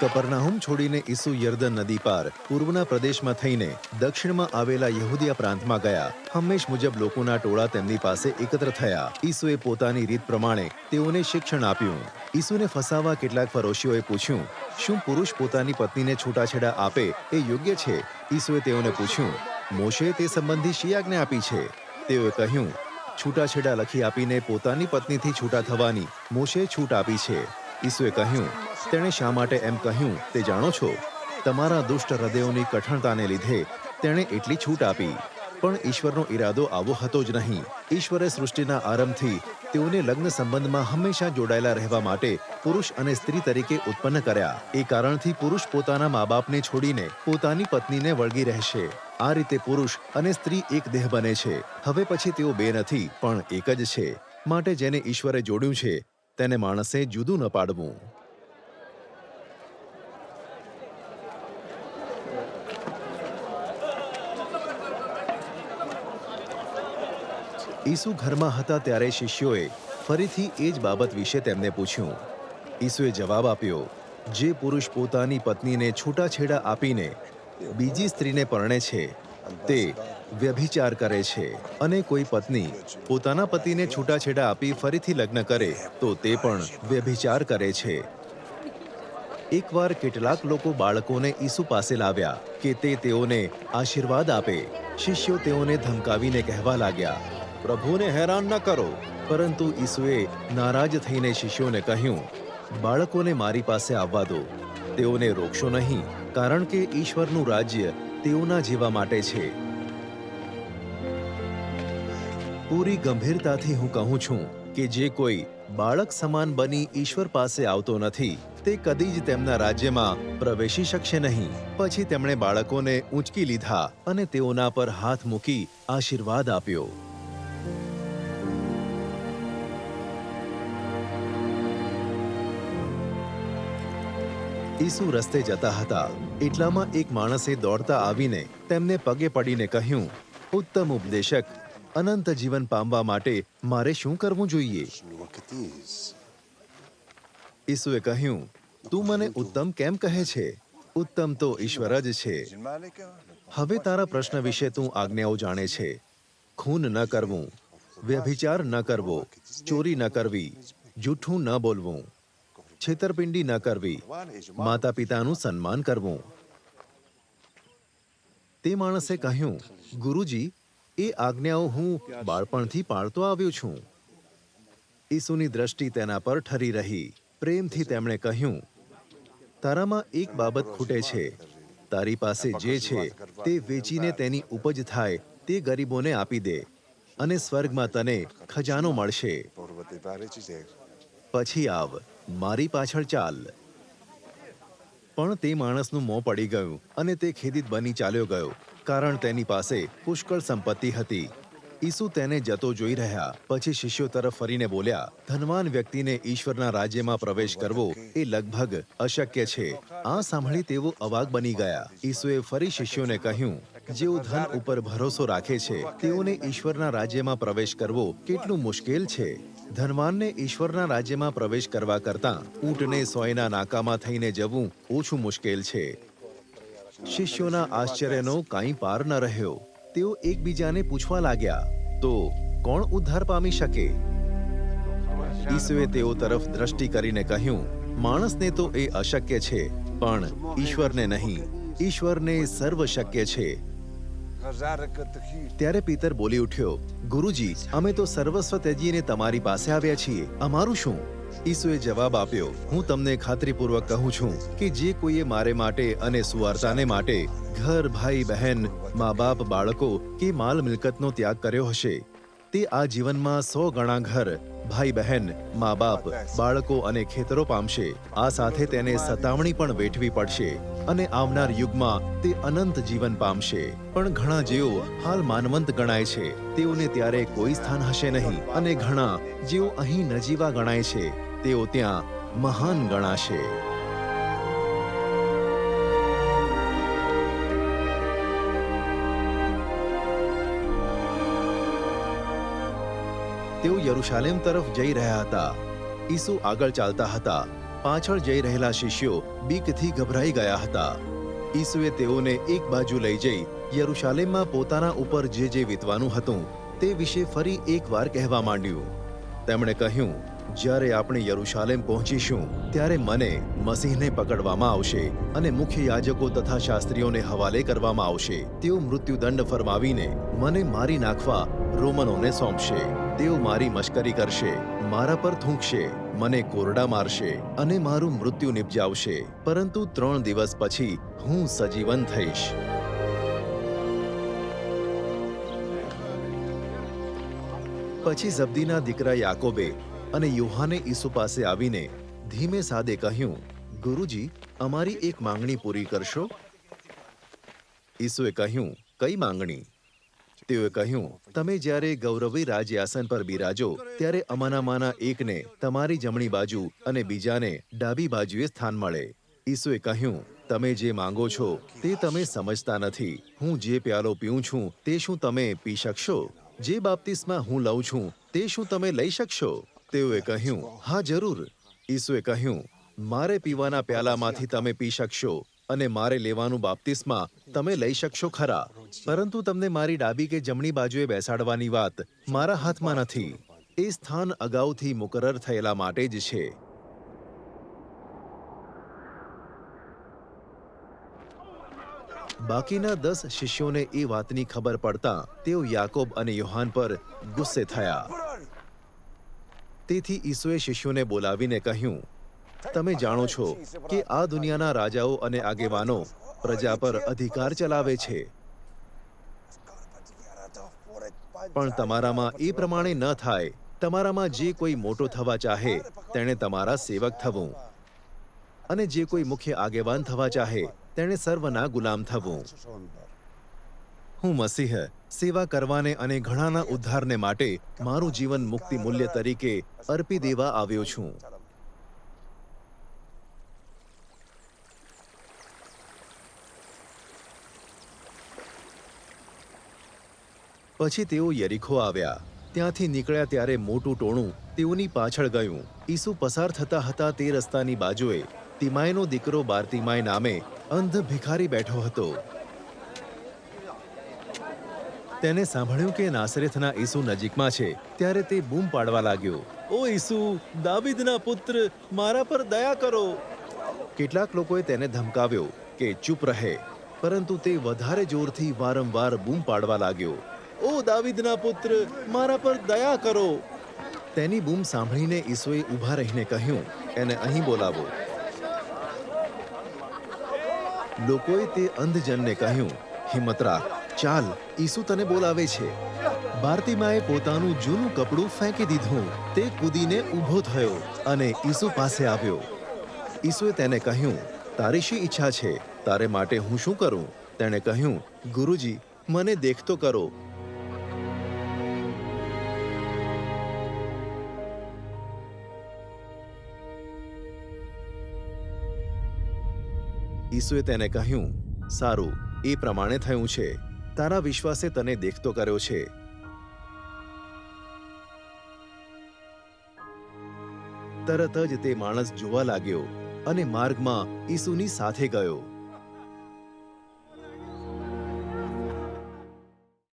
કપરનાહુમ છોડીને ઈસુ યર્દન નદી પાર, પૂર્વના પ્રદેશમાં થઈને દક્ષિણમાં આવેલા યહૂદિયા પ્રાંતમાં ગયા. હંમેશ મુજબ લોકોના ટોળા તેમની પાસે એકત્ર થયા. ઈસુએ પોતાની રીત પ્રમાણે તેઓને શિક્ષણ આપ્યું. ઈસુને ફસાવા કેટલાક ફરોશીઓએ પૂછ્યું, શું પુરુષ પોતાની પત્નીને છૂટાછેડા આપે? એ યોગ્ય છે? ઈસુએ તેઓને પૂછ્યું મોશે તે સંબંધી શી આજ્ઞા આપી છે? તેઓએ કહ્યું, છૂટાછેડા લખી આપીને પોતાની પત્નીથી છૂટા થવાની મોશે છૂટ આપી છે. ઈસુએ કહ્યું તેણે શા માટે એમ કહ્યું તે જાણો છો? તમારા દુષ્ટ હૃદયોની કઠણતાને લીધે તેણે એટલી છૂટ આપી. પણ ઈશ્વરનો ઈરાદો આવો હતો જ નહીં. ઈશ્વરે સૃષ્ટિના આરંભથી તેઓને લગ્ન સંબંધમાં હંમેશા જોડાયેલા રહેવા માટે પુરુષ અને સ્ત્રી તરીકે ઉત્પન્ન કર્યા. એ કારણથી પુરુષ પોતાના મા બાપને છોડીને પોતાની પત્નીને વળગી રહેશે. આ રીતે પુરુષ અને સ્ત્રી એક દેહ બને છે. હવે પછી તેઓ બે નથી, પણ એક જ છે. માટે જેને ઈશ્વરે જોડ્યું છે, તેને માણસે જુદું ન પાડવું. ઈસુ ઘરમાં હતા ત્યારે શિષ્યોએ ફરીથી એ જ બાબત વિશે તેમને પૂછ્યું. ઈસુએ જવાબ આપ્યો, જે પુરુષ પોતાની પત્નીને છૂટાછેડા આપીને બીજી સ્ત્રીને પરણે છે, તે વ્યભિચાર કરે છે અને કોઈ પત્ની પોતાના પતિને છૂટાછેડા આપી ફરીથી લગ્ન કરે, તો તે પણ વ્યભિચાર કરે છે. એકવાર કેટલાક લોકો બાળકોને ઈસુ પાસે લાવ્યા કે તે તેઓને આશીર્વાદ આપે. શિષ્યો તેઓને ધમકાવીને કહેવા લાગ્યા પ્રભુને હેરાન ન કરો. પરંતુ ઈસુએ નારાજ થઈને શિષ્યોને કહ્યું, બાળકોને મારી પાસે આવવા દો. તેઓને રોકશો નહીં, કારણ કે ઈશ્વરનું રાજ્ય તેઓના જેવા માટે છે. પૂરી ગંભીરતાથી હું કહું છું કે જે કોઈ બાળક સમાન બની ઈશ્વર પાસે આવતો નથી, તે કદી જ તેમના રાજ્યમાં પ્રવેશી શકશે નહીં. પછી તેમણે બાળકોને ઊંચકી લીધા અને તેઓના પર હાથ મૂકી આશીર્વાદ આપ્યો. ઈસુ રસ્તે જતા હતા. એટલામાં એક માણસે દોડતા આવીને તેમને પગે પડીને કહ્યું, ઉત્તમ ઉપદેશક, અનંત જીવન પામવા માટે મારે શું કરવું જોઈએ. ઈસુએ કહ્યું, તું મને ઉત્તમ કેમ કહે છે? ઉત્તમ તો ઈશ્વર જ છે. હવે તારા પ્રશ્ન વિશે તું આજ્ઞાઓ જાણે છે. ખૂન ન કરવું, વ્યભિચાર ન કરવો, ચોરી ન કરવી, જૂઠું ન બોલવું. છેતરપિંડી ન કરવી. માતા પિતાનું સન્માન કરવું. તે માણસે કહ્યું, ગુરુજી, એ આજ્ઞાઓ હું બાળપણથી પાળતો આવ્યો છું. ઈસુની દ્રષ્ટિ તેના પર ઠરી રહી. પ્રેમથી તેમણે કહ્યું, તારામાં એક બાબત ખૂટે છે. તારી પાસે જે છે તે વેચીને તેની ઉપજ થાય, તે ગરીબોને આપી દે અને સ્વર્ગમાં તને ખજાનો મળશે. પછી આવ, મારી પાછળ ચાલ. પણ તે માણસનું મોં પડી ગયું અને તે ખેદિત બની ચાલ્યો ગયો, કારણ તેની પાસે પુષ્કળ સંપત્તિ હતી. ઈસુ તેને જતો જોઈ રહ્યા, પછી શિષ્યો તરફ ફરીને બોલ્યા, ધનવાન વ્યક્તિને ઈશ્વરના રાજ્યમાં પ્રવેશ કરવો એ લગભગ અશક્ય છે. આ સાંભળી તેઓ અવાક બની ગયા. ઈસુએ ફરી શિષ્યોને કહ્યું, જેઓ ધન ઉપર ભરોસો રાખે છે, તેઓને ઈશ્વરના રાજ્યમાં પ્રવેશ કરવો કેટલું મુશ્કેલ છે. ધનવાનને ઈશ્વરના રાજ્યમાં પ્રવેશ કરવા કરતાં ઊંટને સોયના નાકામાં થઈને જવું ઓછું મુશ્કેલ છે. શિષ્યોના આશ્ચર્યનો કાંઈ પાર ન રહ્યો. તેઓ એકબીજાને પૂછવા લાગ્યા, તો કોણ ઉદ્ધાર પામી શકે? ઈસુએ તેઓ તરફ દ્રષ્ટિ કરીને કહ્યું, માણસને તો એ અશક્ય છે, પણ ઈશ્વરને નહીં. ઈશ્વરને સર્વ શક્ય છે. ત્યારે પિતર બોલી ઉઠ્યો, ગુરુજી, અમે તો સર્વસ્વ ત્યજીને તમારી પાસે આવ્યા છીએ. અમારું શું? ઈસુએ જવાબ આપ્યો, હું તમને ખાતરીપૂર્વક કહું છું કે જે કોઈએ મારે માટે અને સુવાર્તાને માટે ઘર, ભાઈ, બહેન, મા બાપ, બાળકો કે માલ મિલકતનો ત્યાગ કર્યો હશે. તે આ જીવનમાં સો ગણા ઘર, ભાઈ બહેન મા બાપ બાળકો અને ખેતરો પામશે. આ સાથે તેને સતાવણી પણ વેઠવી પડશે અને આવનાર યુગમાં તે અનંત જીવન પામશે. પણ ઘણા જેઓ હાલ માનવંત ગણાય છે. તેઓને ત્યારે કોઈ સ્થાન હશે નહીં અને ઘણા જેઓ અહીં નજીવા ગણાય છે. તેઓ ત્યાં મહાન ગણાશે. તેઓ યરુશાલેમ તરફ જઈ રહ્યા હતા. ઈસુ આગળ ચાલતા હતા. પાછળ જઈ રહેલા શિષ્યો બીકથી ગભરાઈ ગયા હતા. ઈસુએ તેઓને એક બાજુ લઈ જઈ યરુશાલેમમાં પોતાના ઉપર જે જે વીતવાનું હતું તે વિશે ફરી એકવાર કહેવા માંડ્યું. તેમણે કહ્યું, જ્યારે આપણે યરુશાલેમ પહોંચીશું, ત્યારે મને મસીહને પકડવામાં આવશે અને મુખ્ય યાજકો તથા શાસ્ત્રીઓને હવાલે કરવામાં આવશે. તેઓ મૃત્યુદંડ ફરમાવીને મને મારી નાખવા રોમનોને સોંપશે. તેઓ મારી મશ્કરી કરશે, મારા પર થૂંકશે, મને કોરડા મારશે અને મારું મૃત્યુ નિપજાવશે. પરંતુ ત્રણ દિવસ પછી હું સજીવન થઈશ. પછી ઝબદીના દીકરા યાકોબે અને યુહાને ઈસુ પાસે આવીને ધીમે સાદે કહ્યું, ગુરુજી, અમારી એક માંગણી પૂરી કરશો? ઈસુએ કહ્યું, કઈ માંગણી? તેઓએ કહ્યું, તમે જ્યારે ગૌરવી રાજ્યાસન પર બિરાજો, ત્યારે અમાનામાંના એકને તમારી જમણી બાજુ અને બીજાને ડાબી બાજુએ સ્થાન મળે. ઈસુએ કહ્યું, તમે જે માંગો છો, તે તમે સમજતા નથી. હું જે પ્યાલો પીઉં છું, તે શું તમે પી શકશો? જે બાપ્તિસ્મા હું લઉં છું, તે શું તમે લઈ શકશો? તેઓએ કહ્યું, હા, જરૂર. ઈસુએ કહ્યું, મારે પીવાના પ્યાલામાંથી તમે પી શકશો. અને મારે લેવાનું બાપ્તિસ્મા, તમે લઈ શકશો ખરા. પરંતુ તમને મારી ડાબી કે જમણી બાજુએ બેસાડવાની વાત મારા હાથમાં નથી. એ સ્થાન અગાઉથી મુકરર થયેલા માટે જ છે. બાકીના દસ શિષ્યોને એ વાતની ખબર પડતા તેઓ યાકોબ અને યોહાન પર ગુસ્સે થયા. તેથી ઈસુએ શિષ્યોને બોલાવીને કહ્યું તમે જાણો છો કે આ દુનિયાના રાજાઓ અને આગેવાનો પ્રજા પર અધિકાર ચલાવે છે. પણ તમારામાં એ પ્રમાણે ન થાય. તમારામાં જે કોઈ મોટો થવા ચાહે, તેણે તમારા સેવક થવું. અને જે કોઈ મુખ્ય આગેવાન થવા ચાહે, તેણે સર્વના ગુલામ થવું. હું મસીહ, સેવા કરવાને અને ઘણાના ઉદ્ધારને માટે મારું જીવન મુક્તિ મૂલ્ય તરીકે અર્પી દેવા આવ્યો છું. પછી તેઓ યરીખો આવ્યા. ત્યાંથી નીકળ્યા ત્યારે મોટું ટોણું તેઓની પાછળ ગયું. ઈસુ પસાર થતા હતા તે રસ્તાની બાજુએ. તિમાયનો દીકરો બારતિમાય નામે અંધ ભિખારી બેઠો હતો. તેને સાંભળ્યું કે નાસરેથના ઈસુ નજીકમાં છે, ત્યારે તે બૂમ પાડવા લાગ્યો. ઓ ઈસુ, દાવિદના પુત્ર, મારા પર દયા કરો. કેટલાક લોકોએ તેને ધમકાવ્યો કે ચૂપ રહે, પરંતુ તે વધારે જોરથી વારંવાર બૂમ પાડવા લાગ્યો. ઓ દાવીદના પુત્ર, મારા પર દયા કરો. તેની બૂમ સાંભળીને ઈસુએ ઊભા રહીને કહ્યું, એને અહીં બોલાવો. લોકોએ તે અંધજનને કહ્યું, હિંમત રાખ, ચાલ, ઈસુ તને બોલાવે છે. બારતીમાએ પોતાનું જૂનું કપડું ફેંકી દીધું, તે કૂદીને ઊભો થયો અને ઈસુ પાસે આવ્યો. ઈસુએ તેને કહ્યું, તારી શી ઈચ્છા છે? તારે માટે હું શું કરું? તેણે કહ્યું, ગુરુજી, મને દેખતો કરો. ઈસુએ તેને કહ્યું, સારું, એ પ્રમાણે થયું છે. તારા વિશ્વાસે તને દેખતો કર્યો છે. તરત જ તે માણસ જોવા લાગ્યો અને માર્ગમાં ઈસુની સાથે ગયો.